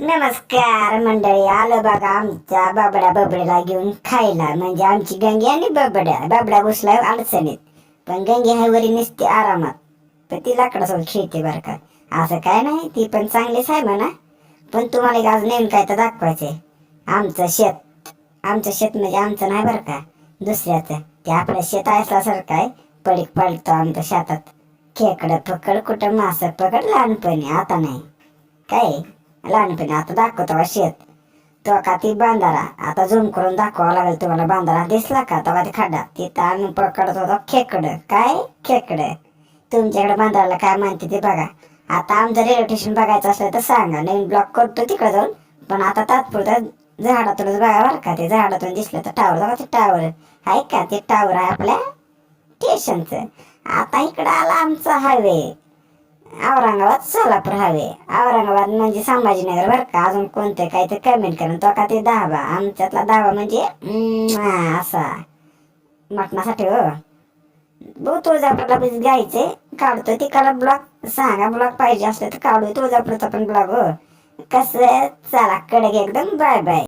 नमस्कार मंडळी आलं बघा आमच्या बाबड्या बबड्याला घेऊन खायला. म्हणजे आमची गंगी आणि बबड्या. बाबड्या घुसला अडचणीत. पण गंगी हायवरी नसते आरामात. पण ती लाकडासोबत खेळते बरं का. असं काय नाही ती पण चांगलीच आहे म्हणा. पण तुम्हाला एक आज नेम काय तर दाखवायचंय. आमचं शेत. आमचं शेत म्हणजे आमचं नाही बरं का. दुसऱ्याचं. ते आपलं शेत असल्यासारखं आहे. पडीक पडतो आमच्या शेतात. खेकडं पकड कुठं मासं पकड लहानपणी. आता नाही. काय? लहानपणी आता दाखवतो बा शेत तो का ती बांधारा आता झूम करून दाखवावं लागेल तुम्हाला बांधारा दिसला का तेव्हा ते खड्डा तिथं आम्ही पकडत होतो खेकड काय खेकड तुमच्याकडे बांधाराला काय माहिती ते बघा आता आमचं रेल्वे स्टेशन बघायचं असलं तर सांगा नवीन ब्लॉक करतो तिकडे जाऊन पण आता तात्पुरतं झाडातूनच बघा बरं का ते झाडातून दिसलं तर टावर बघा ते टावर आहे का ते टावर आहे आपल्या स्टेशनचं आता इकडं आला आमचा हायवे औरंगाबाद सोलापूर हवे. औरंगाबाद म्हणजे संभाजीनगर बरं का? अजून कोणते? काय ते कमेंट करून तो का ते दहाबा आमच्यातला दहावा म्हणजे असा. मटणासाठी हो. भाऊ तुळजापूरला पण घ्यायचे काढतो तिकडला ब्लॉक सांगा ब्लॉक पाहिजे असले तर काढू. तुळजापूरचा पण ब्लॉक हो. कसं चला कडक एकदम. Bye bye